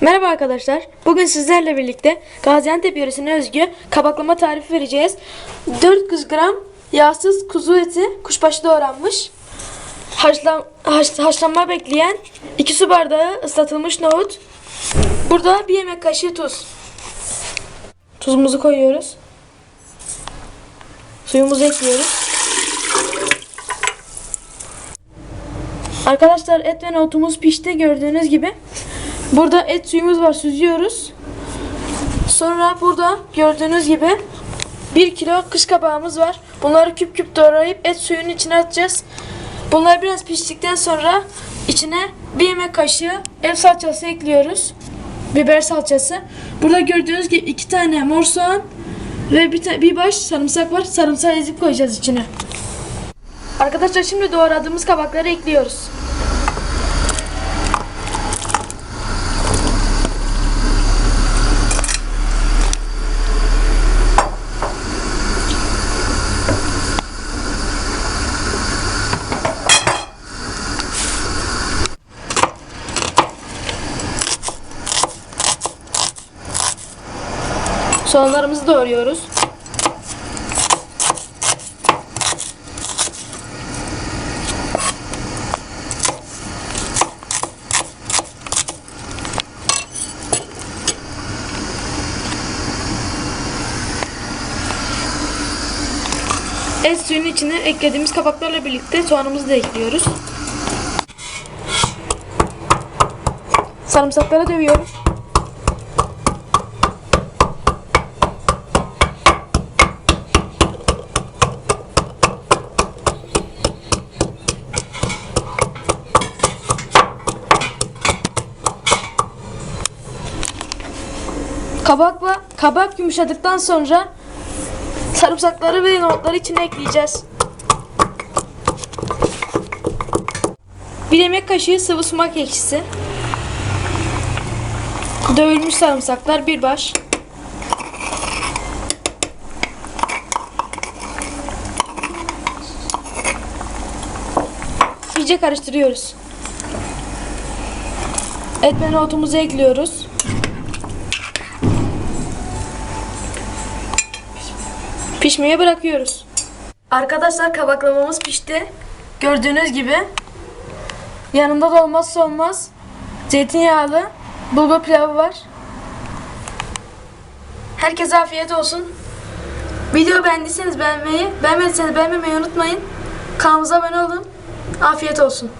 Merhaba arkadaşlar. Bugün sizlerle birlikte Gaziantep yöresine özgü kabaklama tarifi vereceğiz. 400 gram yağsız kuzu eti kuşbaşı doğranmış. Haşlan, haş, haşlanma bekleyen 2 su bardağı ıslatılmış nohut. Burada bir yemek kaşığı tuz. Tuzumuzu koyuyoruz. Suyumuzu ekliyoruz. Arkadaşlar et ve nohutumuz pişti gördüğünüz gibi. Burada et suyumuz var süzüyoruz. Sonra burada gördüğünüz gibi 1 kilo kış kabağımız var. Bunları küp küp doğrayıp et suyunun içine atacağız. Bunlar biraz piştikten sonra içine bir yemek kaşığı ev salçası ekliyoruz. Biber salçası. Burada gördüğünüz gibi iki tane mor soğan ve bir, bir baş sarımsak var. Sarımsağı ezip koyacağız içine. Arkadaşlar şimdi doğradığımız kabakları ekliyoruz. Soğanlarımızı doğruyoruz. Et suyunun içine eklediğimiz kabaklarla birlikte soğanımızı da ekliyoruz. Sarımsakları dövüyoruz. Kabakla kabak yumuşadıktan sonra sarımsakları ve nohutları içine ekleyeceğiz. Bir yemek kaşığı sıvı sumak ekşisi. Dövülmüş sarımsaklar bir baş. İyice karıştırıyoruz. Et ve nohutumuzu ekliyoruz. Pişmeye bırakıyoruz. Arkadaşlar kabaklamamız pişti. Gördüğünüz gibi. Yanında da olmazsa olmaz zeytinyağlı bulgur pilavı var. Herkese afiyet olsun. Video beğendiyseniz beğenmeyi, beğenmediyseniz beğenmemeyi unutmayın. Kanalımıza abone olun. Afiyet olsun.